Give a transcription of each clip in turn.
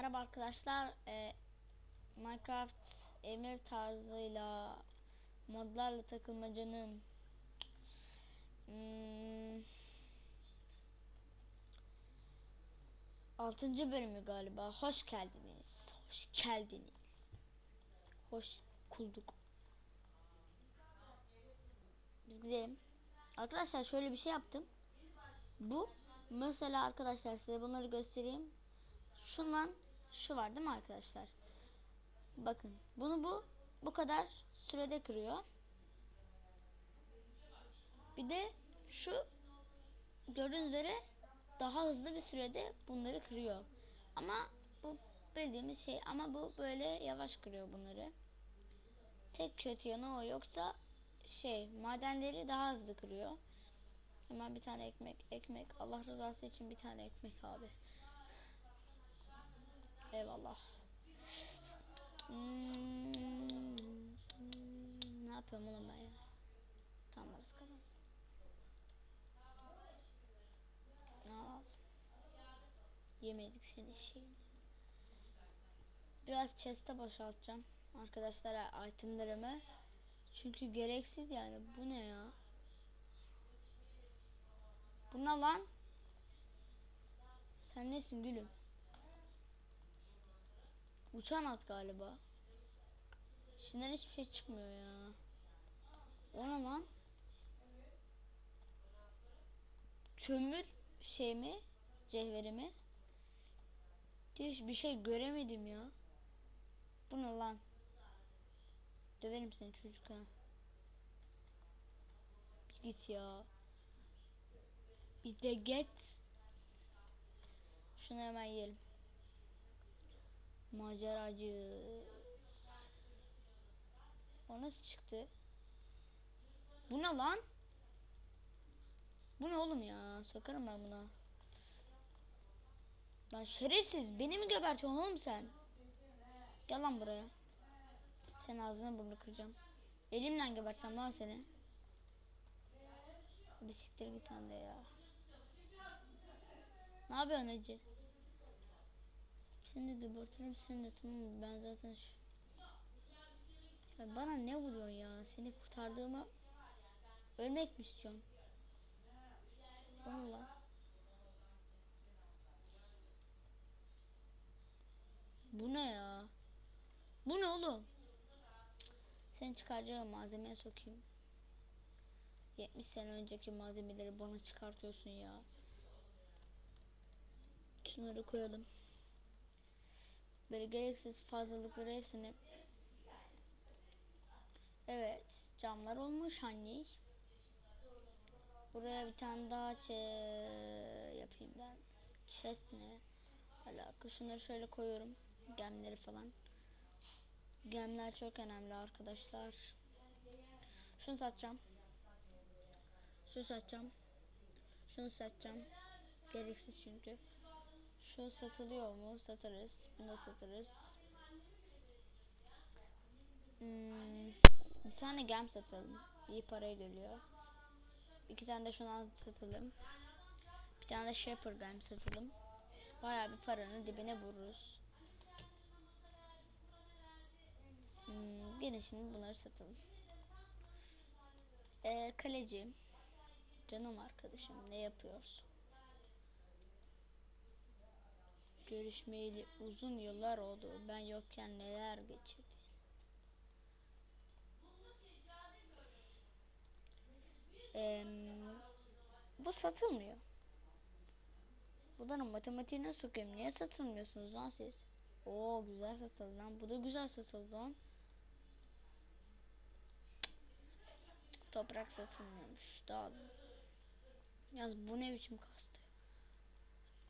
Merhaba arkadaşlar. Ee, Minecraft emir tarzıyla modlarla takılmacanın hmm, 6. bölümü galiba. Hoş geldiniz. Hoş geldiniz. Hoş kulduk. Biz gidelim. Arkadaşlar şöyle bir şey yaptım. Bu mesela arkadaşlar size bunları göstereyim. Şundan şu var değil mi arkadaşlar? Bakın bunu bu bu kadar sürede kırıyor. Bir de şu gördüğünüz üzere daha hızlı bir sürede bunları kırıyor. Ama bu bildiğimiz şey ama bu böyle yavaş kırıyor bunları. Tek kötü yanı o yoksa şey madenleri daha hızlı kırıyor. Hemen bir tane ekmek ekmek Allah rızası için bir tane ekmek abi. Eyvallah. Hmm, ne yapıyorum oğlum ben ya? Tamam kapansın. Al. Yemedik seni şeyini. Biraz chest'e boşaltacağım. Arkadaşlar itemlerimi. Çünkü gereksiz yani. Bu ne ya? Bu ne lan? Sen nesin gülüm? Uçan at galiba. İçinden hiçbir şey çıkmıyor ya. O ne lan? Kömür şey mi? Cevheri mi? Hiçbir şey göremedim ya. Bu ne lan? Döverim seni çocuk ha. Bir git ya. Bir de git. Şunu hemen yiyelim. Maceracı. O nasıl çıktı? Bu ne lan? Bu ne oğlum ya? Sokarım ben buna. Lan şerefsiz. Beni mi gebertiyorsun oğlum sen? Gel lan buraya. Sen ağzını burnunu kıracağım. Elimle geberteceğim lan seni. Bir sen de ya. Ne yapıyorsun hacı? Seni gebertirim seni de tamam? Ben zaten şu... Ya bana ne vuruyorsun ya? Seni kurtardığımı ölmek mi istiyorsun? Valla. Bu ne ya? Bu ne oğlum? Seni çıkaracağım malzemeye sokayım. 70 sene önceki malzemeleri bana çıkartıyorsun ya. Şunları koyalım. Böyle gereksiz fazlalıkları hepsini. Evet. Camlar olmuş hani. Buraya bir tane daha yapayım ben. Chest ne? Alaka. Şunları şöyle koyuyorum. Gemleri falan. Gemler çok önemli arkadaşlar. Şunu satacağım. Şunu satacağım. Şunu satacağım. Gereksiz çünkü. Şu satılıyor mu? Satarız. Bunu da satarız. Hmm, bir tane gem satalım. İyi paraya geliyor. İki tane de şundan satalım. Bir tane de Shepherd gem satalım. Bayağı bir paranın dibine vururuz. Hmm, şimdi bunları satalım. Ee, kaleci. Canım arkadaşım ne yapıyorsun? Görüşmeyeli uzun yıllar oldu. Ben yokken neler geçirdi. Ee, bu satılmıyor. Bunların matematiğine sokayım. Niye satılmıyorsunuz lan siz? Oo güzel satıldı lan. Bu da güzel satıldı lan. Toprak satılmıyormuş. Daha Yaz bu ne biçim kastı?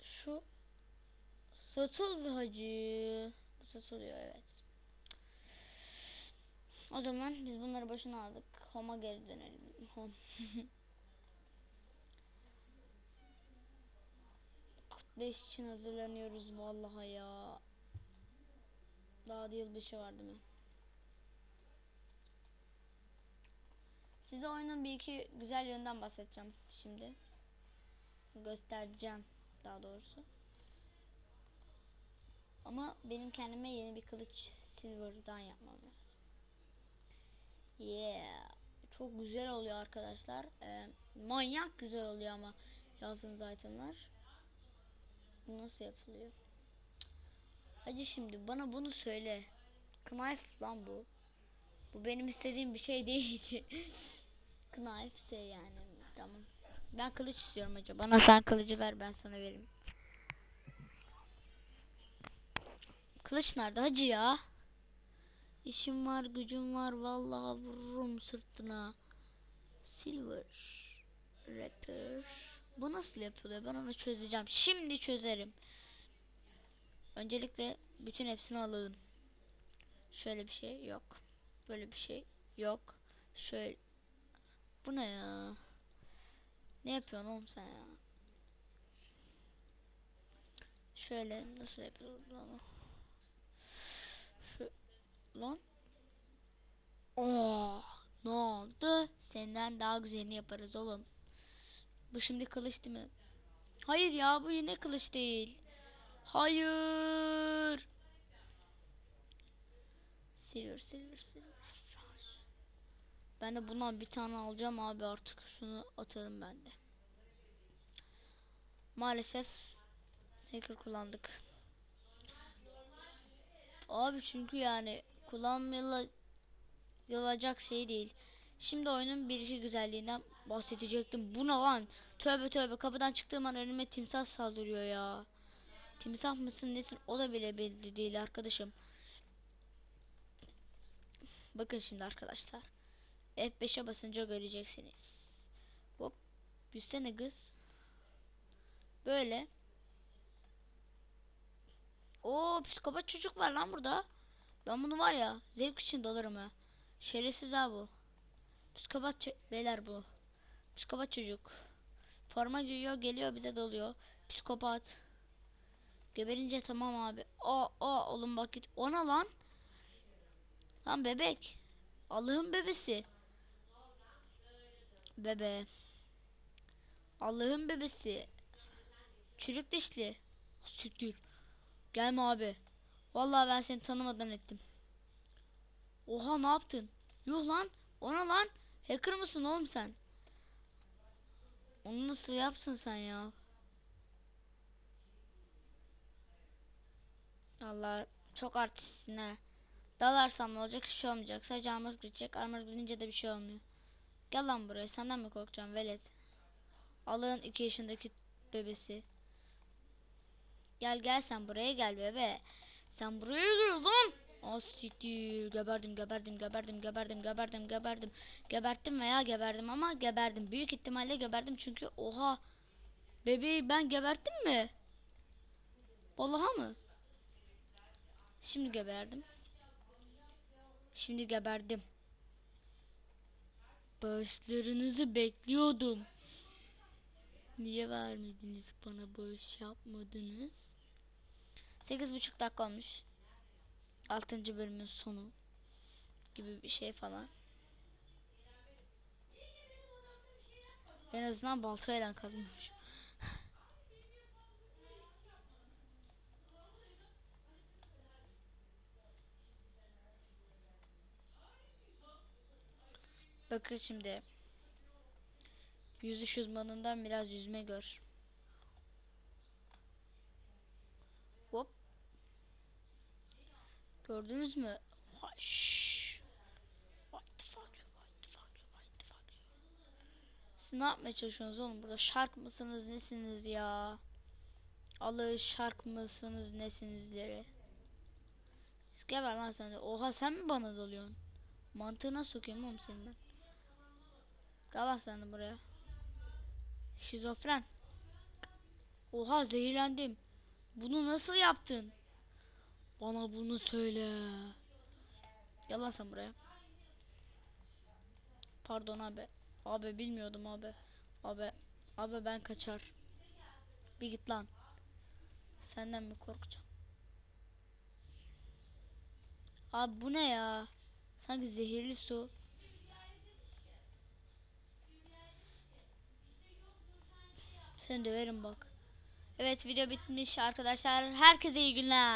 Şu satıldı hacı. Bu satılıyor evet. O zaman biz bunları başına aldık. Home'a geri dönelim. Home. Kutlayış için hazırlanıyoruz vallahi ya. Daha bir şey var değil mi? Size oyunun bir iki güzel yönden bahsedeceğim şimdi. Göstereceğim daha doğrusu. Ama benim kendime yeni bir kılıç silver'dan yapmam lazım. Yeah. Çok güzel oluyor arkadaşlar. Ee, manyak güzel oluyor ama yaptığınız itemler. Bu nasıl yapılıyor? Hadi şimdi bana bunu söyle. Knife lan bu. Bu benim istediğim bir şey değil. Knife ise yani tamam. Ben kılıç istiyorum acaba. Bana sen kılıcı ver ben sana vereyim. Kılıç nerede hacı ya? İşim var gücüm var vallahi vururum sırtına. Silver Rapper. Bu nasıl yapılıyor? Ben onu çözeceğim. Şimdi çözerim. Öncelikle bütün hepsini alalım. Şöyle bir şey yok. Böyle bir şey yok. Şöyle. Bu ne ya? Ne yapıyorsun oğlum sen ya? Şöyle nasıl yapıyoruz onu? Lan. Oh, ne oldu? Senden daha güzelini yaparız oğlum. Bu şimdi kılıç değil mi? Hayır ya bu yine kılıç değil. Hayır. Silver silver silver. Ben de bundan bir tane alacağım abi artık. Şunu atalım ben de. Maalesef hacker kullandık. Abi çünkü yani kullanılacak şey değil. Şimdi oyunun bir iki güzelliğinden bahsedecektim. Bu ne lan? Tövbe tövbe kapıdan çıktığım an önüme timsah saldırıyor ya. Timsah mısın nesin o da bile belli değil arkadaşım. Bakın şimdi arkadaşlar. F5'e basınca göreceksiniz. Hop. Yüzsene kız. Böyle. Oo psikopat çocuk var lan burada. Ben bunu var ya zevk için dalarım ha. Şerefsiz ha bu. Psikopat beyler bu. Psikopat çocuk. Forma giyiyor geliyor bize dalıyor. Psikopat. Geberince tamam abi. O o oğlum bak git. Ona lan. Lan bebek. Allah'ın bebesi. Bebe. Allah'ın bebesi. Çürük dişli. Siktir. Gelme abi. Vallahi ben seni tanımadan ettim. Oha ne yaptın? Yuh lan. Ona lan. Hacker mısın oğlum sen? Onu nasıl yaptın sen ya? Allah çok artistsin ha. Dalarsam ne olacak? Hiçbir şey olmayacak. Sadece armor gidecek. Armor gidince de bir şey olmuyor. Gel lan buraya. Senden mi korkacağım velet? Allah'ın iki yaşındaki bebesi. Gel gel sen buraya gel bebe. Sen buraya gel lan. Az siktir. Geberdim geberdim geberdim geberdim geberdim geberdim. Geberttim veya geberdim ama geberdim. Büyük ihtimalle geberdim çünkü oha. Bebeği ben geberttim mi? Vallahi mı? Şimdi geberdim. Şimdi geberdim. Bağışlarınızı bekliyordum. Niye vermediniz bana bağış yapmadınız? Sekiz buçuk dakika olmuş. Altıncı bölümün sonu gibi bir şey falan. En azından baltayla kazmış. Bakın şimdi. Yüzüş uzmanından biraz yüzme gör. Hop. Gördünüz mü? Haş. What the fuck? What the fuck? What the fuck? Siz ne yapmaya çalışıyorsunuz oğlum? Burada şark mısınız nesiniz ya? Allah şark mısınız nesinizleri? Geber lan sen de. Oha sen mi bana dalıyorsun? Mantığına sokayım oğlum senin ben. Gel sen de buraya. Şizofren. Oha zehirlendim. Bunu nasıl yaptın? Bana bunu söyle. Gel lan sen buraya. Pardon abi. Abi bilmiyordum abi. Abi. Abi ben kaçar. Bir git lan. Senden mi korkacağım? Abi bu ne ya? Sanki zehirli su. Seni döverim bak. Evet video bitmiş arkadaşlar. Herkese iyi günler.